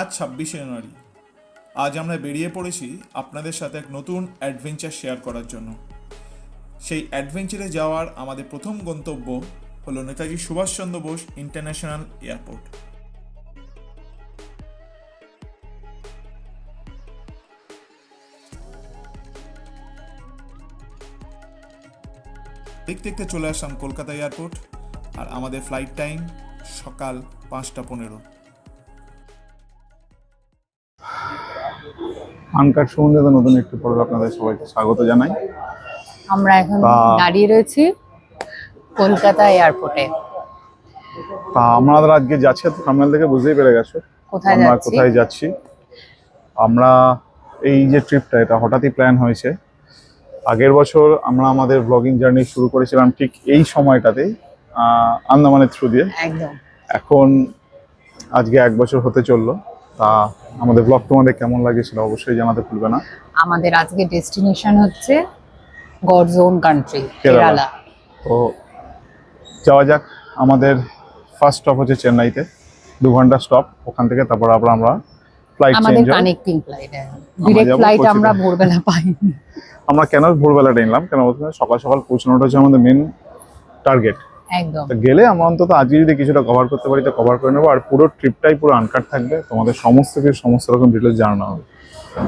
আজ ছাব্বিশে জানুয়ারি। আজ আমরা বেরিয়ে পড়েছি আপনাদের সাথে এক নতুন অ্যাডভেঞ্চার শেয়ার করার জন্য। সেই অ্যাডভেঞ্চারে যাওয়ার আমাদের প্রথম গন্তব্য হলো নেতাজি সুভাষচন্দ্র বোস ইন্টারন্যাশনাল এয়ারপোর্ট দেখতে দেখতে চলে আসলাম কলকাতা এয়ারপোর্ট আর আমাদের ফ্লাইট টাইম সকাল পাঁচটা পনেরো। আনকাট সম্বন্ধে তো নতুন একটু পর্বে আপনাদের সবাইকে স্বাগত জানাই। আমরা এখন দাঁড়িয়ে রয়েছি কলকাতা এয়ারপোর্টে। তা আমাদের আজকে যাচ্ছি তো সামনে থেকে বুঝতেই পেরে গেছো। কোথায় আমরা কোথায় যাচ্ছি? আমরা এই যে ট্রিপটা এটা হঠাৎই প্ল্যান হয়েছে। আগের বছর আমরা আমাদের ব্লগিং জার্নি শুরু করেছিলাম ঠিক এই সময়টাতেই আন্দামানের থ্রু দিয়ে। একদম। এখন আজকে এক বছর হতে চলল। তা আমাদের ব্লগ তোমাদের কেমন লাগে সেটা অবশ্যই জানাতে ভুলবে না। আমাদের আজকে ডেস্টিনেশন হচ্ছে গড জোন কান্ট্রি কেরালা। তো যাওয়া যাক আমাদের ফার্স্ট স্টপ হচ্ছে চেন্নাইতে। দু ঘণ্টা স্টপ ওখান থেকে তারপর আবার আমরা ফ্লাইট আমাদের কানেক্টিং ফ্লাইট ডিরেক্ট যাব ফ্লাইট আমরা ভোরবেলা পাইনি। আমরা কেন ভোরবেলাটা নিলাম কেন সকাল সকাল পৌঁছানোটা হচ্ছে আমাদের মেন টার্গেট একদম। তো গেলে আমরা অন্তত আজকে যদি কিছুটা কভার করতে পারি তো কভার করে নেব। আর পুরো ট্রিপটাই পুরো আনকাট থাকবে। তোমাদের সমস্ত কিছু সমস্ত রকম ডিটেলস জানানো হবে।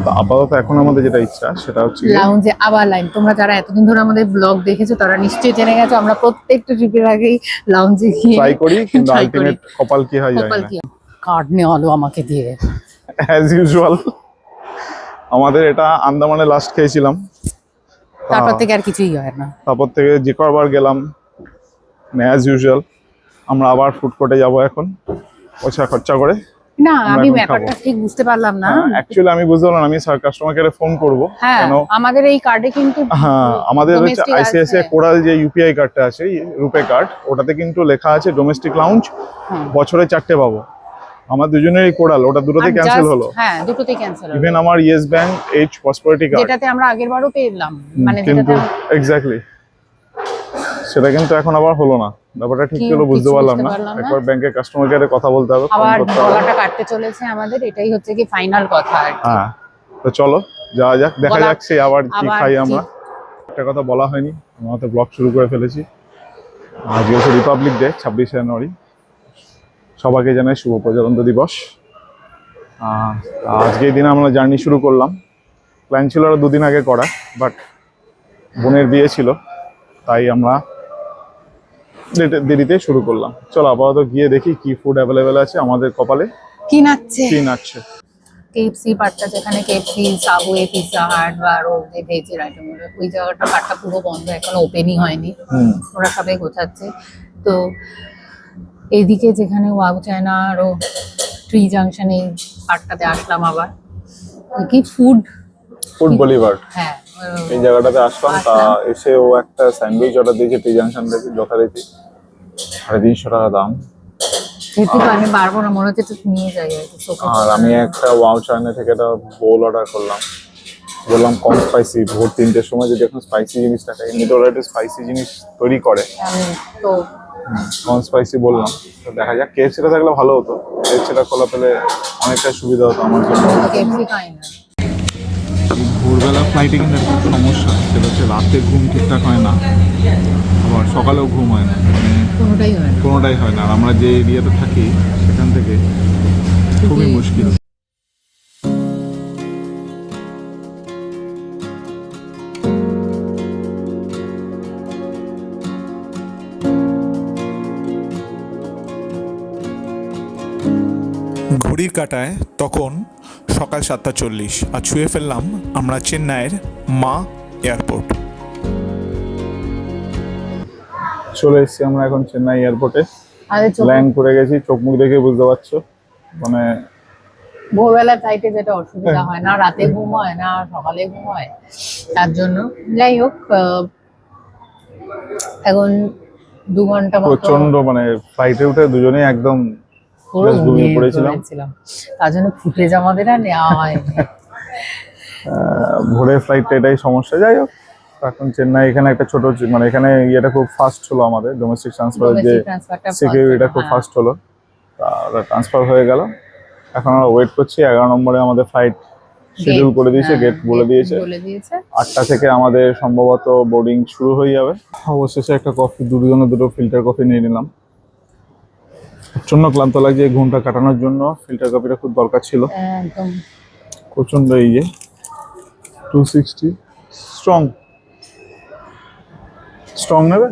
তো আপাতত এখন আমাদের যেটা ইচ্ছা সেটা হচ্ছে লাউঞ্জে আবার লাইন তোমরা যারা এতদিন ধরে আমাদের ব্লগ দেখেছ তারা নিশ্চয়ই জেনে গেছো আমরা প্রত্যেকটা ট্রিপের আগেই লাউঞ্জে গিয়ে ট্রাই করি কিন্তু। আলটিমেট কপাল কি হয় জানি কি কার্ড নেওয়ালো আমাকে দিয়ে। অ্যাজ ইউজুয়াল আমাদের এটা আন্দামানে লাস্ট খেয়েছিলাম। তারপর থেকে আর কিছুই হয় না। তারপর থেকে যে কবার গেলাম অ্যাজ ইউজুয়াল আমরা আবার ফুড কোর্টে যাব এখন। পয়সা খরচা করে না আমি ব্যাপারটা ঠিক বুঝতে পারলাম না। অ্যাকচুয়ালি আমি বুঝতে পারলাম আমি স্যার কাস্টমার কেয়ারে ফোন করব। হ্যাঁ কেন? আমাদের এই কার্ডে কিন্তু হ্যাঁ আমাদের হচ্ছে আইসিআইসিআই। কোরাল যে ইউপিআই কার্ডটা আছে রুপে কার্ড ওটাতে কিন্তু লেখা আছে ডোমেস্টিক লাউঞ্জ হুম। বছরে চারটে পাবো। আমার দুজনেরই কোরাল ওটা দুটোতে ক্যান্সেল হলো। হ্যাঁ দুটোতেই ক্যান্সেল হলো। ইভেন আমার Yes Bank H prosperity card যেটাতে আমরা আগের বারও পেলাম মানে কিন্তু এক্স্যাক্টলি সেটা কিন্তু এখন আবার হলো না। ব্যাপারটা ঠিক হলো বুঝতে পারলাম না। একবার ব্যাংকের কাস্টমার কেয়ারে কথা বলতে হবে ফোন আবার করতে হবে। গলাটা কাটতে চলেছে আমাদের এটাই হচ্ছে কি ফাইনাল কথা আর কি। হ্যাঁ তো চলো যাওয়া যাক দেখা যাক সেই আবার কি খাই আমরা। একটা কথা বলা হয়নি আমরা তো ব্লগ শুরু করে ফেলেছি। আজকে হচ্ছে রিপাবলিক ডে ছাব্বিশে জানুয়ারি। সবাইকে জানাই শুভ প্রজাতন্ত্র দিবস। আজকে এই দিনে আমরা জার্নি শুরু করলাম। প্ল্যান ছিল আরও দুদিন আগে করা বাট বোনের বিয়ে ছিল তাই আমরা দেরিতে- শুরু করলাম। চলো আপাতত গিয়ে দেখি কি ফুড অ্যাভেলেবেল আছে আমাদের কপালে। কি নাচছে? কি নাচছে? কেএফসি পার্টটা যেখানে কেএফসি সাবওয়ে পিৎজা হাট বা আরও যে ভেজের আইটেমগুলো ওই জায়গাটা পার্টটা পুরো বন্ধ এখনও ওপেনই হয়নি। ওরা সবাই গোছাচ্ছে। তো এইদিকে যেখানে ওয়াও চায়না আরও ট্রি জাংশন এই পার্টটাতে আসলাম আবার। কি ফুড ফুড বলিভার হ্যাঁ। এই জায়গাটাতে আসলাম তা এসে ও একটা স্যান্ডউইচ অর্ডার দিয়েছে টি জাংশন থেকে যথারীতি সাড়ে তিনশো টাকা দাম। আমি পারব না মনে হচ্ছে নিয়ে যাই আর কি চোখে আর আমি একটা ওয়াও চায়না থেকে একটা বোল অর্ডার করলাম। বললাম কম স্পাইসি ভোর তিনটের সময় যদি এখন স্পাইসি জিনিসটা খাই। এমনিতে ওরা একটু স্পাইসি জিনিস তৈরি করে। তো কম স্পাইসি বললাম। তো দেখা যাক কেএফসিটা থাকলে ভালো হতো। কেএফসিটা খোলা পেলে অনেকটা সুবিধা হতো আমার জন্য। কেএফসি খাই না। ভোরবেলা ফ্লাইটে কিন্তু একটা সমস্যা। সেটা হচ্ছে রাতে ঘুম ঠিকঠাক হয় না। আবার সকালেও ঘুম হয় না। মানে কোনোটাই হয় না। কোনোটাই হয় না। আর আমরা যে এরিয়াতে থাকি সেখান থেকে খুবই মুশকিল। ঘড়ির কাটায় তখন সকাল সাতটা চল্লিশ আর ছুঁয়ে ফেললাম আমরা চেন্নাইয়ের মা এয়ারপোর্ট। চলে এসেছি আমরা এখন চেন্নাই এয়ারপোর্টে। ল্যান্ড করে গেছি চোখ মুখ দেখে বুঝতে পারছ। মানে ভোরবেলা ফ্লাইটে যেটা অসুবিধা হয় না রাতে ঘুম হয় না সকালে ঘুম হয় তার জন্য। যাই হোক আহ, এখন দু ঘণ্টা প্রচণ্ড মানে ফ্লাইটে উঠে দুজনেই একদম পুরো ঘুমিয়ে ঘুমিয়ে পড়েছিলাম। পড়েছিলাম তার জন্য ফুটেজ আমাদের আর নেওয়া হয়নি। ভোরের ফ্লাইটটা এটাই সমস্যা। যাই হোক এখন চেন্নাই এখানে একটা ছোট মানে এখানে ইয়েটা খুব ফাস্ট ছিল আমাদের ডোমেস্টিক ট্রান্সফার যে Domestic transfer টা সিকিউরিটিটা খুব হ্যাঁ। ফাস্ট হলো ট্রান্সফার হয়ে গেল। এখন আমরা ওয়েট করছি এগারো নম্বরে আমাদের ফ্লাইট শিডিউল করে দিয়েছে হ্যাঁ, গেট বলে দিয়েছে। বলে দিয়েছে। আটটা থেকে আমাদের সম্ভবত বোর্ডিং শুরু হয়ে যাবে। অবশেষে একটা কফি দুজনে দুটো ফিল্টার কফি নিয়ে নিলাম। প্রচণ্ড ক্লান্ত লাগছে এই ঘুমটা কাটানোর জন্য। ফিল্টার কফিটা খুব দরকার ছিল। একদম। প্রচণ্ড এই যে টু সিক্সটি স্ট্রং স্ট্রং নেবে?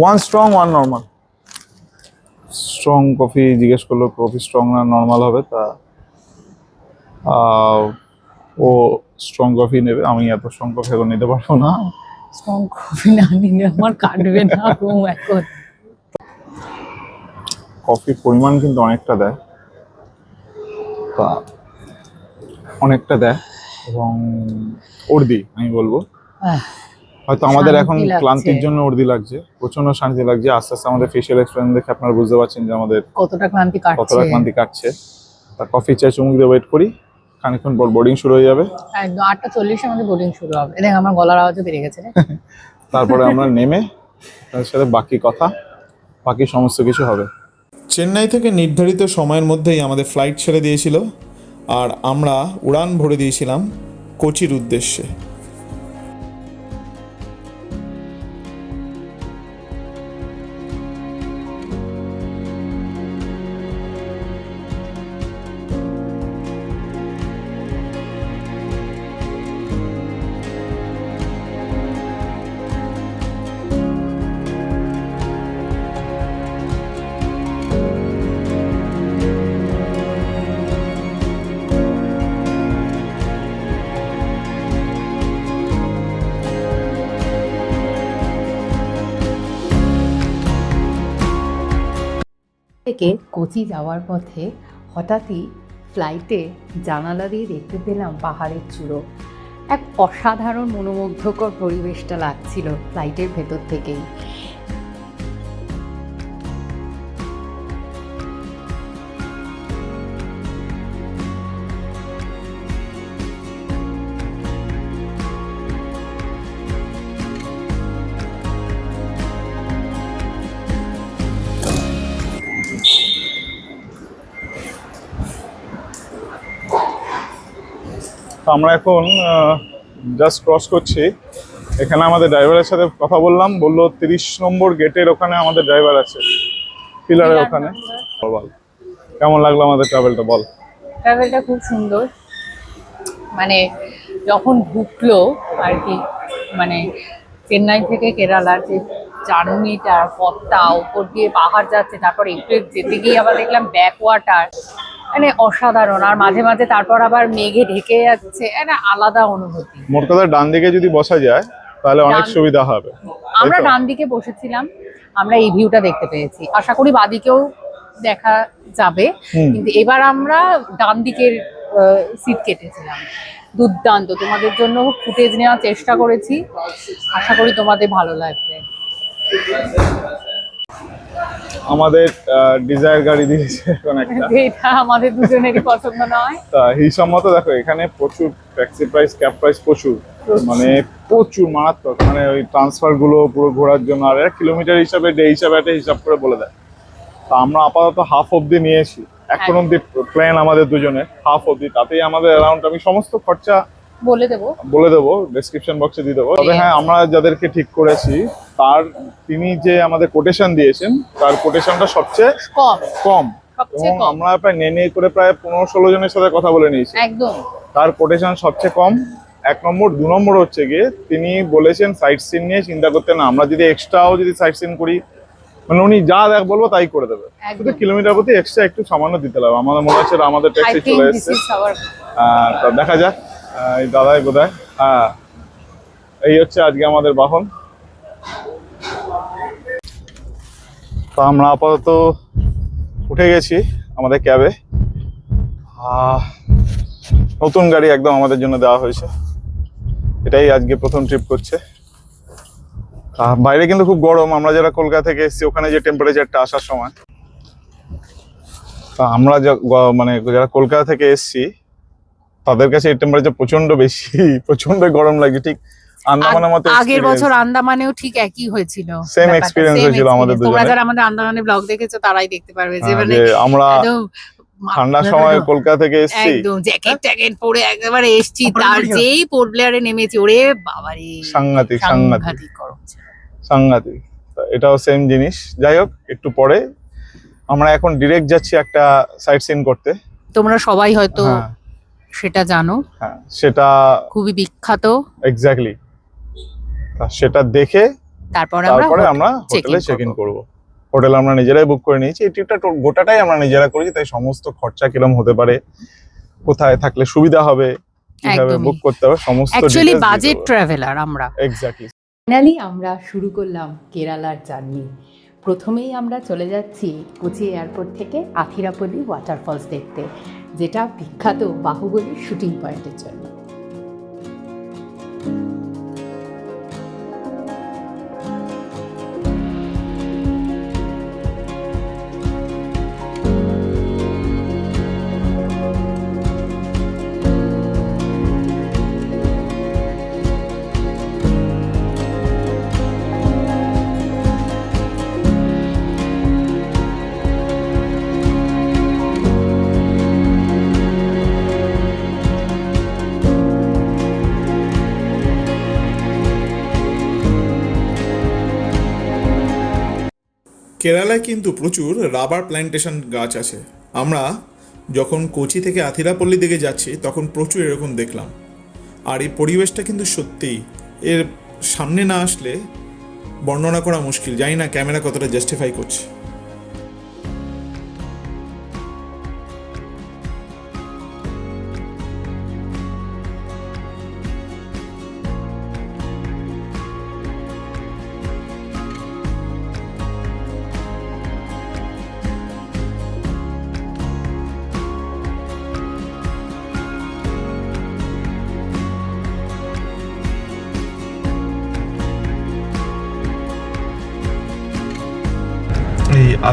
One strong one normal strong coffee জিজ্ঞেস করল কফি স্ট্রং না নর্মাল হবে? তা ও স্ট্রং কফি নেবে। আমি এত স্ট্রং কফি এখন নিতে পারব না। স্ট্রং কফি না নিলে আমার কাটবে না ঘুম এখন। কফির পরিমাণ কিন্তু অনেকটা দেয়। তা অনেকটা দেয় এবং অর্দি আমি বলব। হয়তো আমাদের এখন ক্লান্তির জন্য অর্দি লাগছে প্রচণ্ড শান্তি লাগছে। আস্তে আস্তে আমাদের ফেশিয়াল এক্সপ্রেশন দেখে আপনারা বুঝতে পারছেন যে আমাদের কতটা ক্লান্তি কাটছে। কতটা ক্লান্তি কাটছে। তা কফি চা চুমুক দিয়ে ওয়েট করি খানিকক্ষণ পর বোর্ডিং শুরু হয়ে যাবে। একদম আটটা চল্লিশে আমাদের বোর্ডিং শুরু হবে। দেখ আমার গলার আওয়াজও বেড়ে গেছে তারপরে আমরা নেমে তার সাথে বাকি কথা বাকি সমস্ত কিছু হবে। চেন্নাই থেকে নির্ধারিত সময়ের মধ্যেই আমাদের ফ্লাইট ছেড়ে দিয়েছিল, আর আমরা উড়ান ভরে দিয়েছিলাম কোচির উদ্দেশ্যে। থেকে কোচি যাওয়ার পথে হঠাৎই ফ্লাইটে জানালা দিয়ে দেখতে পেলাম পাহাড়ের চূড়ো। এক অসাধারণ, মনোমুগ্ধকর পরিবেশটা লাগছিল ফ্লাইটের ভেতর থেকেই। আমরা এখন জাস্ট ক্রস করছি। এখানে আমাদের ড্রাইভারের সাথে কথা বললাম বলল তিরিশ নম্বর গেটের ওখানে আমাদের ড্রাইভার আছে। পিলারের ওখানে। বল কেমন লাগল আমাদের ট্রাভেলটা বল। ট্রাভেলটা খুব সুন্দর। মানে যখন ঢুকলো আর কি মানে চেন্নাই থেকে কেরালার যে জার্নিটা পথটা উপর দিয়ে পাহাড় যাচ্ছে তারপর একটু যেতে গিয়ে আবার দেখলাম ব্যাক ওয়াটার মানে অসাধারণ। আর মাঝে মাঝে তারপর আবার মেঘে ঢেকে যাচ্ছে একটা আলাদা অনুভূতি। মোট কথা ডান দিকে যদি বসা যায় তাহলে অনেক সুবিধা হবে। আমরা ডান দিকে বসেছিলাম আমরা এই ভিউটা দেখতে পেয়েছি। আশা করি বাদিকেও দেখা যাবে কিন্তু এবার আমরা ডান দিকের সিট কেটেছিলাম। দুর্দান্ত। তোমাদের জন্য ফুটেজ নেওয়ার চেষ্টা করেছি। আশা করি তোমাদের ভালো লাগবে। আমাদের ডিজায়ার গাড়ি দিয়েছে এখন একটা। এটা আমাদের দুজনেরই পছন্দ নয়। তা হিসাব মতো দেখো এখানে প্রচুর ট্যাক্সি প্রাইস ক্যাব প্রাইস প্রচুর। মানে প্রচুর মারাত্মক। মানে ওই ট্রান্সফারগুলো পুরো ঘোরার জন্য আর এরা কিলোমিটার হিসাবে ডে হিসাবে একটা হিসাব করে বলে দেয়। তা আমরা আপাতত হাফ অব্দি নিয়েছি। এখন অব্দি প্ল্যান আমাদের দুজনে হাফ অব্দি তাতেই আমাদের অ্যারাউন্ড আমি সমস্ত খরচা বলে দেবো। বলে দেবো ডেসক্রিপশন বক্সে দিয়ে দেবো। তবে হ্যাঁ আমরা যাদেরকে ঠিক করেছি তার তিনি যে আমাদের কোটেশন দিয়েছেন তার কোটেশনটা সবচেয়ে কম। কম। এবং আমরা প্রায় নেই নেই করে প্রায় পনেরো ষোলো জনের সাথে কথা বলে নিয়েছি। একদম। তার কোটেশন সবচেয়ে কম। এক নম্বর দু নম্বর হচ্ছে গিয়ে তিনি বলেছেন সাইট সিন নিয়ে চিন্তা করতে না আমরা যদি এক্সট্রাও যদি সাইট সিন করি মানে উনি যা দেখ বলব তাই করে দেবে। শুধু কিলোমিটার প্রতি এক্সট্রা একটু সামান্য দিতে লাগবে। আমাদের মনে হচ্ছে আমাদের ট্যাক্সি চলে এসছে। দেখা যাক। এই দাদাই বোধ হ্যাঁ। এই হচ্ছে আজকে আমাদের বাহন। তো আমরা আপাতত উঠে গেছি আমাদের ক্যাবে। নতুন গাড়ি একদম আমাদের জন্য দেওয়া হয়েছে। এটাই আজকে প্রথম ট্রিপ করছে। বাইরে কিন্তু খুব গরম। আমরা যারা কলকাতা থেকে এসেছি, ওখানে যে টেম্পারেচারটা আসার সময়। তা আমরা মানে যারা কলকাতা থেকে এসেছি তাদের কাছে এই টেম্পারেচার প্রচণ্ড বেশি প্রচণ্ড গরম লাগে ঠিক? আন্দামানের মতো আগের বছর আন্দামানেও ঠিক একই হয়েছিল। Experience same হয়েছিল আমাদের। তোমরা যারা আমাদের আন্দামানে ব্লগ দেখেছ তারাই দেখতে পারবে যে হ্যাঁ, মানে আমরা ঠান্ডার সময় কলকাতা থেকে এসছি। একদম জ্যাকেট ট্যাকেট পরে একেবারে এসছি তার যেই পোর্টব্লেয়ারে নেমেছি ওরে বাবারে। সাংঘাতিক সাংঘাতিক। সাংঘাতিক গরম সাংঘাতিক। এটাও সেম জিনিস। যাই হোক একটু পরে আমরা এখন ডিরেক্ট যাচ্ছি একটা সাইট সিন করতে। তোমরা সবাই হয়তো হ্যাঁ। সেটা জানো। হ্যাঁ সেটা খুবই বিখ্যাত। এক্স্যাক্টলি সেটা দেখে তারপর আমরা তারপরে আমরা হোটেলে চেক ইন করব। করব। হোটেল আমরা নিজেরাই বুক করে নিয়েছি। এই ট্রিপটা গোটাটাই আমরা নিজেরা করেছি তাই সমস্ত খরচা কিরম হতে পারে কোথায় থাকলে সুবিধা হবে কীভাবে বুক করতে হবে সমস্ত অ্যাকচুয়ালি বাজেট ট্রাভেলার আমরা। এক্স্যাক্টলি ফাইনালি আমরা শুরু করলাম কেরালার জার্নি প্রথমেই আমরা চলে যাচ্ছি কুচি এয়ারপোর্ট থেকে আথিরাপল্লি ওয়াটারফলস দেখতে, যেটা বিখ্যাত বাহুবলীর শুটিং পয়েন্টের জন্য। কেরালায় কিন্তু প্রচুর রাবার প্ল্যান্টেশন গাছ আছে। আমরা যখন কোচি থেকে আথিরাপল্লি দিকে যাচ্ছি, তখন প্রচুর এরকম দেখলাম। আর এই পরিবেশটা কিন্তু সত্যিই, এর সামনে না আসলে বর্ণনা করা মুশকিল। জানি না ক্যামেরা কতটা জাস্টিফাই করছে।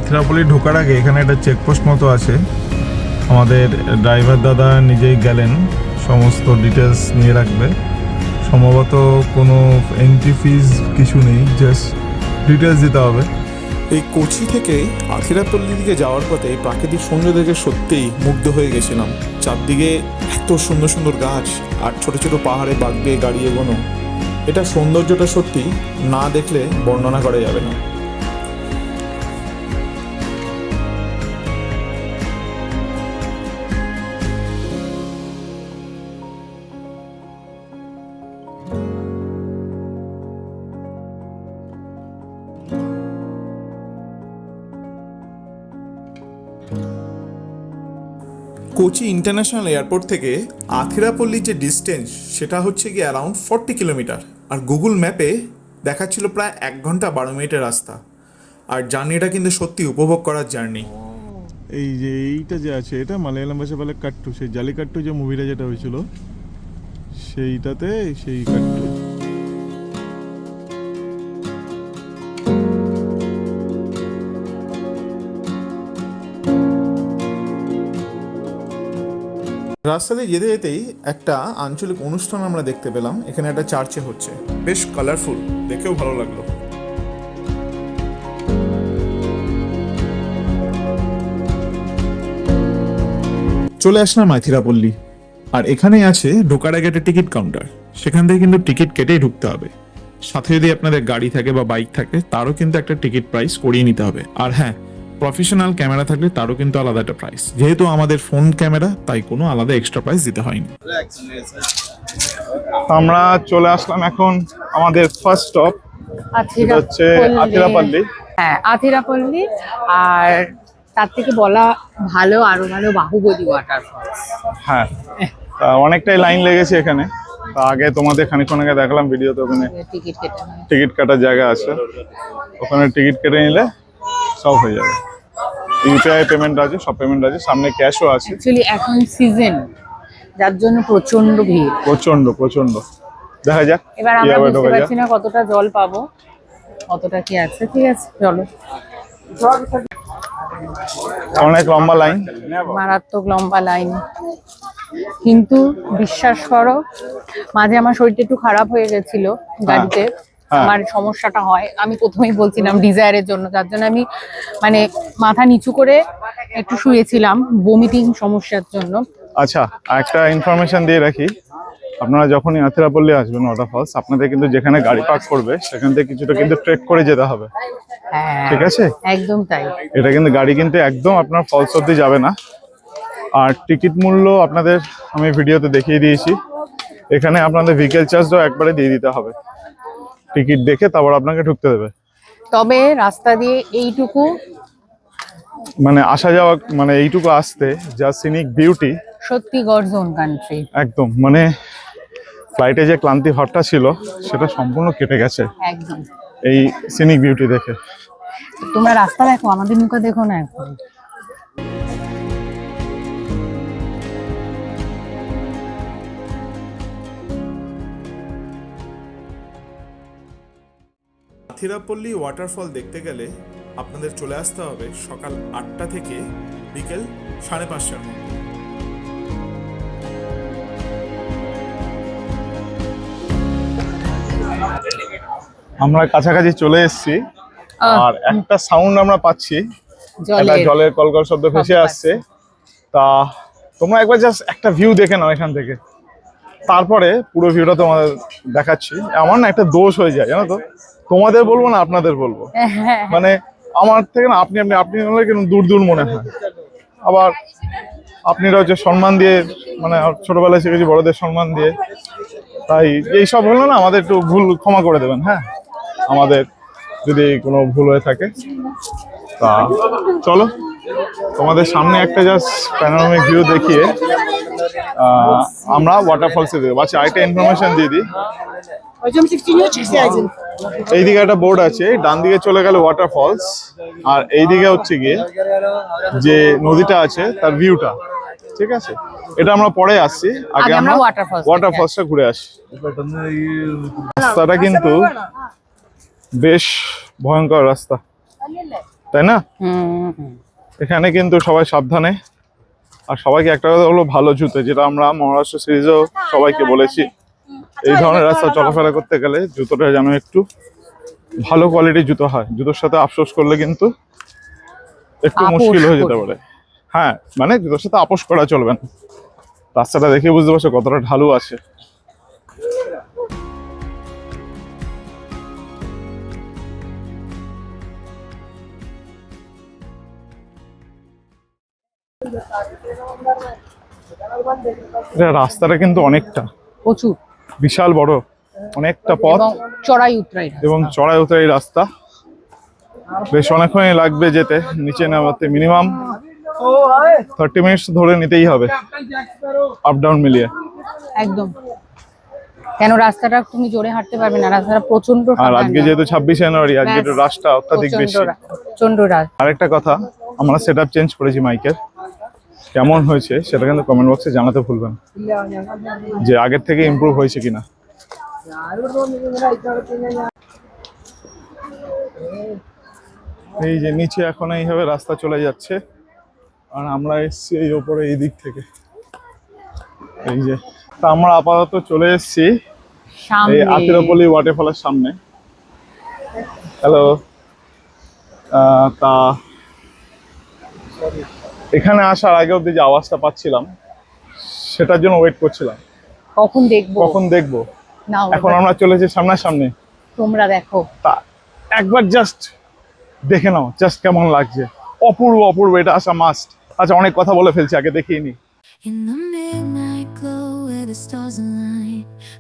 এই ঢোকার আগে এখানে একটা চেকপোস্ট মতো আছে। আমাদের ড্রাইভার দাদা নিজেই গেলেন, সমস্ত ডিটেলস নিয়ে রাখবে। সম্ভবত কোনো এন্ট্রি ফিজ কিছু নেই জাস্ট ডিটেলস দিতে হবে। এই কোচি থেকে আথিরাপল্লি দিকে যাওয়ার পথে প্রাকৃতিক সৌন্দর্য দেখে সত্যিই মুগ্ধ হয়ে গেছিলাম। চারদিকে এত সুন্দর সুন্দর গাছ আর ছোট ছোট পাহাড়ে বাগ দিয়ে গাড়ি এগোনো। এটা সৌন্দর্যটা সত্যি না দেখলে বর্ণনা করা যাবে না। কোচি ইন্টারন্যাশনাল এয়ারপোর্ট থেকে আথিরাপল্লির যে ডিস্টেন্স, সেটা হচ্ছে গিয়ে অ্যারাউন্ড ফর্টি কিলোমিটার আর গুগল ম্যাপে দেখাচ্ছিল প্রায় এক ঘণ্টা বারো মিনিটের রাস্তা। আর জার্নিটা কিন্তু সত্যি উপভোগ করার জার্নি। এই যে এইটা যে আছে, এটা মালায়ালাম ভাষা বলে কাট্টু। সেই জালিকাট্টু যে মুভিটা যেটা হয়েছিল, সেইটাতে সেই কাট্টু। রাস্তা দিয়ে যেতে যেতেই একটা আঞ্চলিক অনুষ্ঠান আমরা দেখতে পেলাম। এখানে একটা চার্চে হচ্ছে। বেশ কালারফুল দেখেও ভালো লাগল। চলে আসলাম মাথিরাপল্লী আর এখানেই আছে ঢোকার আগে একটা টিকিট কাউন্টার সেখান থেকে কিন্তু টিকিট কেটেই ঢুকতে হবে। সাথে যদি আপনাদের গাড়ি থাকে বা বাইক থাকে তারও কিন্তু একটা টিকিট প্রাইস করিয়ে নিতে হবে। আর হ্যাঁ প্রফেশনাল ক্যামেরা থাকলে তারও কিন্তু আলাদা একটা প্রাইস যেহেতু আমাদের ফোন ক্যামেরা তাই কোনো আলাদা এক্সট্রা প্রাইস দিতে হয়নি। আমরা চলে আসলাম এখন আমাদের ফার্স্ট স্টপ হচ্ছে আথিরাপল্লি হ্যাঁ আথিরাপল্লি আর তার থেকে বলা ভালো আরও ভালো বাহুবলী ওয়াটারফলস হ্যাঁ তা অনেকটাই লাইন লেগেছে এখানে। তা আগে তোমাদের খানিকক্ষণ আগে দেখলাম ভিডিওতে ওখানে টিকিট কেটে নেয় টিকিট কাটার জায়গা আছে। ওখানে টিকিট কেটে নিলে সব হয়ে যাবে। ইউপিআই পেমেন্ট আছে সব পেমেন্ট আছে সামনে ক্যাশও আছে। অ্যাকচুয়ালি এখন সিজন যার জন্য প্রচণ্ড ভিড়। প্রচণ্ড প্রচণ্ড দেখা যাক এবার আমরা বুঝতে পারছি না কতটা জল পাবো কতটা কি আছে ঠিক আছে চলো। অনেক লম্বা লাইন মারাত্মক লম্বা লাইন কিন্তু বিশ্বাস করো মাঝে আমার শরীরটা একটু খারাপ হয়ে গেছিল গাড়িতে। আমার সমস্যাটা হয়। আমি প্রথমেই বলছিলাম ডিজায়ারের জন্য যার জন্য আমি মানে মাথা নিচু করে একটু শুয়েছিলাম বমিটিং সমস্যার জন্য। আচ্ছা একটা ইনফরমেশন দিয়ে রাখি। আপনারা যখনই আথিরাপল্লী আসবেন ওয়াটারফলস আপনাদের কিন্তু যেখানে গাড়ি পার্ক করবে সেখান থেকে কিছুটা কিন্তু ট্রেক করে যেতে হবে। হ্যাঁ ঠিক আছে? একদম তাই। এটা কিন্তু গাড়ি কিন্তু একদম আপনার ফলস অব্দি যাবে না। আর টিকিট মূল্য আপনাদের আমি ভিডিওতে দেখিয়ে দিয়েছি। এখানে আপনাদের ভেহিকেল চার্জটাও একবারে দিয়ে দিতে হবে। টিকিট দেখে তারপর আপনাকে ঢুকতে দেবে। তবে রাস্তা দিয়ে এইটুকু মানে আসা যাওয়া মানে এইটুকু আসতে যা সিনিক বিউটি সত্যি গর্জন কান্ট্রি একদম মানে ফ্লাইটে যে ক্লান্তি ভাবটা ছিল সেটা সম্পূর্ণ কেটে গেছে। একদম। এই সিনিক বিউটি দেখে। তোমরা রাস্তা দেখো আমাদের মুখে দেখো না এখন। থিরাপল্লী ওয়াটারফল দেখতে গেলে আপনাদের চলে আসতে হবে সকাল আটটা থেকে বিকেল সাড়ে পাঁচটার মধ্যে। আমরা কাছাকাছি চলে এসেছি আর একটা সাউন্ড আমরা পাচ্ছি। একটা জলের। জলের কলকল শব্দ ভেসে আসছে। তা তোমরা একবার জাস্ট একটা ভিউ দেখে নাও এখান থেকে। তারপরে পুরো ভিউটা তোমাদের দেখাচ্ছি। আমার না একটা দোষ হয়ে যায় জানো তো? তোমাদের বলব না আপনাদের বলব। হ্যাঁ মানে আমার থেকে না আপনি আপনি আপনি হলে কেন দূর দূর মনে হয়। আবার আপনারা হচ্ছে সম্মান দিয়ে মানে ছোটবেলায় শিখেছি বড়দের সম্মান দিয়ে তাই এইসব হলো না আমাদের একটু ভুল ক্ষমা করে দেবেন হ্যাঁ? আমাদের যদি কোনো ভুল হয়ে থাকে তা চলো তোমাদের সামনে একটা জাস্ট প্যানোরামিক ভিউ দেখিয়ে আমরা ওয়াটারফলসে দেবো। আচ্ছা আরেকটা ইনফরমেশন দিয়ে দিই। Hocam 16 yok এইদিকে একটা বোর্ড আছে ডান দিকে চলে গেল ওয়াটারফলস আর এইদিকে হচ্ছে গিয়ে যে নদীটা আছে তার ভিউটা ঠিক আছে? এটা আমরা পরে আসছি আগে আমরা দেখে ওয়াটারফলসটা ঘুরে আসি। রাস্তাটা কিন্তু বেশ ভয়ঙ্কর রাস্তা। তাই না। এখানে কিন্তু সবাই সাবধানে আর সবাইকে একটা কথা হলো ভালো জুতো যেটা আমরা মহারাষ্ট্র সিরিজেও সবাইকে বলেছি। এই ধরনের রাস্তা চলাফেরা করতে গেলে জুতোটা যেন একটু ভালো কোয়ালিটির জুতো হয়। জুতোর সাথে আফসোস করলে কিন্তু একটু মুশকিল হয়ে যেতে পারে। হ্যাঁ মানে জুতোর সাথে আপোষ করা চলবে না। রাস্তাটা দেখে বুঝতে পারছ কতটা ঢালু আছে। রাস্তাটা কিন্তু অনেকটা। প্রচুর। বিশাল বড় অনেকটা পথ চড়াই উতরাই এবং চড়াই উতরাই রাস্তা। বেশ অনেকক্ষণই লাগবে যেতে নিচে নামাতে মিনিমাম থার্টি মিনিটস ধরে নিতেই হবে আপ ডাউন মিলিয়ে। একদম। কেন রাস্তাটা তুমি জোরে হাঁটতে পারবে না রাস্তাটা প্রচণ্ড আর আজকে যেহেতু ছাব্বিশে জানুয়ারি আজকে রাশটা অত্যাধিক বেশি। প্রচণ্ড রাত। আরেকটা কথা আমরা সেট চেঞ্জ করেছি মাইকের। কেমন হয়েছে সেটা কিন্তু কমেন্ট বক্সে জানাতে ভুলবেন যে আগের থেকে ইমপ্রুভ হয়েছে কিনা। এই যে নিচে এখন এইভাবে রাস্তা চলে যাচ্ছে। আর আমরা এসছি এই ওপরে এই দিক থেকে। এই যে তা আমরা আপাতত চলে এসেছি এই আতিরাপল্লী ওয়াটারফলের সামনে। হ্যালো তা এখানে আসার আগে অব্দি যে আওয়াজটা পাচ্ছিলাম সেটার জন্য ওয়েট করছিলাম। কখন দেখব? কখন দেখব? এখন আমরা চলেছি সামনাসামনি। তোমরা দেখো। তা একবার জাস্ট দেখে নাও জাস্ট কেমন লাগছে। অপূর্ব অপূর্ব এটা আসা মাস্ট আচ্ছা অনেক কথা বলে ফেলছি আগে দেখিয়ে নি। In the midnight glow where the stars align,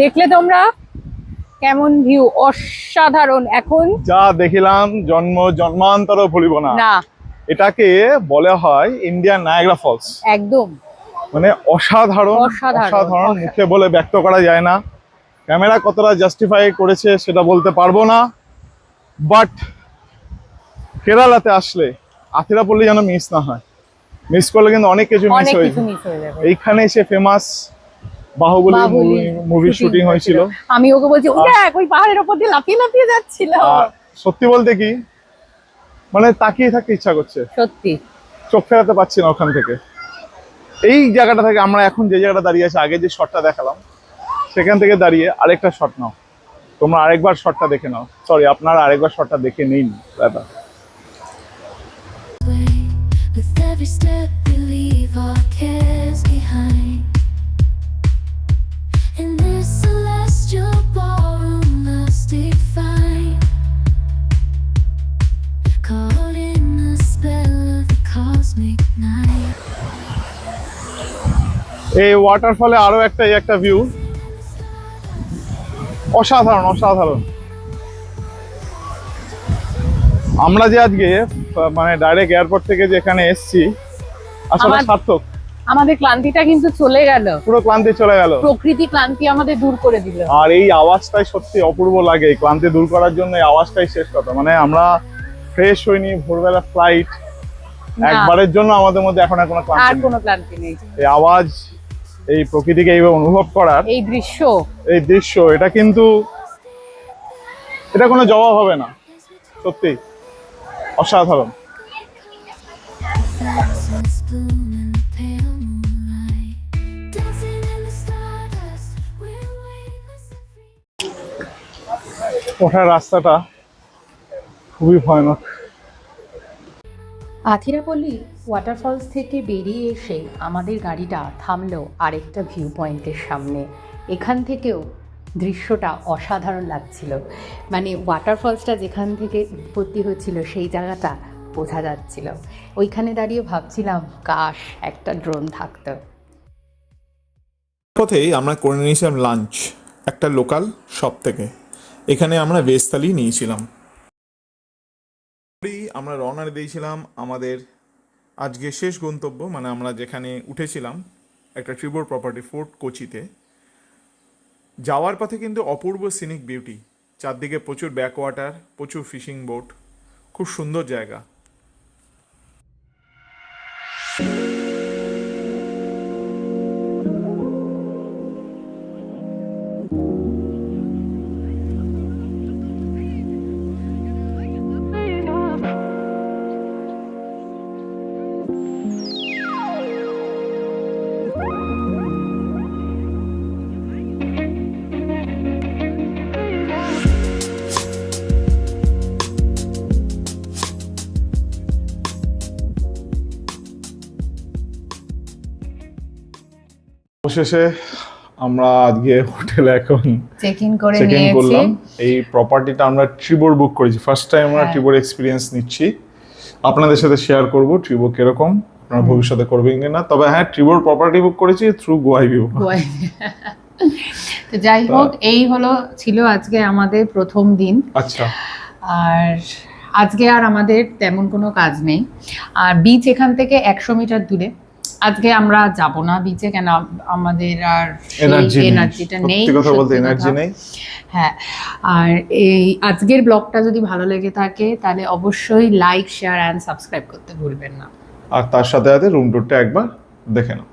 দেখলে তোমরা কেমন ভিউ অসাধারণ। এখন যা দেখিলাম জন্ম জন্মান্তর ভুলিব না। না। এটাকে বলা হয় ইন্ডিয়ান নায়াগ্রা ফলস একদম। মানে অসাধারণ অসাধারণ। মুখে বলে ব্যক্ত করা যায় না। ক্যামেরা কতটা জাস্টিফাই করেছে সেটা বলতে পারব না। বাট কেরালাতে আসলে আথিরাপল্লি যেন মিস না হয়। মিস করলে কিন্তু অনেক কিছু মিস হয়ে যায়। মিস হয়ে যাবে। এইখানে এসে ফেমাস বাহুবলী মুভি শুটিং হয়েছিল। আমি ওকে বলছি দেখ ওই পাহাড়ের ওপর দিয়ে লাফিয়ে লাফিয়ে যাচ্ছিল। সত্যি বলতে কি মানে তাকিয়ে থাকতে ইচ্ছা করছে। সত্যি। চোখ ফেরাতে পারছি না ওখান থেকে। এই জায়গাটা থেকে আমরা এখন যে জায়গাটা দাঁড়িয়ে আছি আগে যে শটটা দেখালাম সেখান থেকে দাঁড়িয়ে আরেকটা শট নাও। তোমরা আরেকবার শটটা দেখে নাও। সরি আপনারা আরেকবার শটটা দেখে নিন দাদা. With every step we leave our cares behind. এই ওয়াটারফলে আরও একটা এই একটা ভিউ অসাধারণ অসাধারণ। আমরা যে আজকে মানে ডাইরেক্ট এয়ারপোর্ট থেকে যে এখানে এসছি আসলে সার্থক। আমাদের ক্লান্তিটা কিন্তু চলে গেল। পুরো ক্লান্তি চলে গেল। প্রকৃতি ক্লান্তি আমাদের দূর করে দিল। আর এই আওয়াজটাই সত্যি অপূর্ব লাগে ক্লান্তি দূর করার জন্য এই আওয়াজটাই শেষ কথা। মানে আমরা ফ্রেশ হইনি ভোরবেলা ফ্লাইট একবারের জন্য আমাদের মধ্যে এখন আর কোনো ক্লান্তি নেই। এই আওয়াজ এই প্রকৃতিকে এইভাবে অনুভব করার এই দৃশ্য। এই দৃশ্য এটা কিন্তু এটা কোনো জবাব হবে না। সত্যি অসাধারণ. ওঠার রাস্তাটা খুবই ভয়ানক। আথিরাপল্লী ওয়াটারফলস থেকে বেরিয়ে এসে আমাদের গাড়িটা থামলো আরেকটা ভিউ পয়েন্টের সামনে। এখান থেকেও দৃশ্যটা অসাধারণ লাগছিল। মানে ওয়াটারফলসটা যেখান থেকে উৎপত্তি হচ্ছিল সেই জায়গাটা বোঝা যাচ্ছিল। ওইখানে দাঁড়িয়ে ভাবছিলাম, কাশ, একটা ড্রোন থাকতো। পথেই আমরা করে নিয়েছিলাম লাঞ্চ একটা লোকাল শপ থেকে। এখানে আমরা ভেজ থালি নিয়েছিলাম। আমরা রওনা দিয়েছিলাম আমাদের আজকে শেষ গন্তব্য মানে আমরা যেখানে উঠেছিলাম, একটা ট্রিবোর প্রপার্টি ফোর্ট কোচিতে। যাওয়ার পথে কিন্তু অপূর্ব সিনিক বিউটি চারদিকে প্রচুর ব্যাকওয়াটার প্রচুর ফিশিং বোট খুব সুন্দর জায়গা। অবশেষে আমরা আজকে হোটেলে এখন চেক ইন করে চেক ইন করলাম। এই প্রপার্টিটা আমরা ট্রিবোর বুক করেছি। ফার্স্ট টাইম আমরা হ্যাঁ। ট্রিবোর এক্সপিরিয়েন্স নিচ্ছি। আপনাদের সাথে শেয়ার করব ট্রিবো কীরকম আপনারা ভবিষ্যতে করবেন কিনা। তবে হ্যাঁ ট্রিবোর প্রপার্টি বুক করেছি থ্রু গোয়াই ভিউ। তো যাই হোক এই হলো ছিল আজকে আমাদের প্রথম দিন। আচ্ছা। আর আজকে আর আমাদের তেমন কোনো কাজ নেই। আর বিচ এখান থেকে একশো মিটার দূরে। আজকে আমরা যাব না বিচে কেন আমাদের আর এনার্জি এনার্জিটা নেই। কথা বলতে এনার্জি নেই। হ্যাঁ আর এই আজকের ব্লগটা যদি ভালো লেগে থাকে তাহলে অবশ্যই লাইক শেয়ার অ্যান্ড সাবস্ক্রাইব করতে ভুলবেন না। আর তার সাথে সাথে রুম টুরটা একবার দেখে নাও।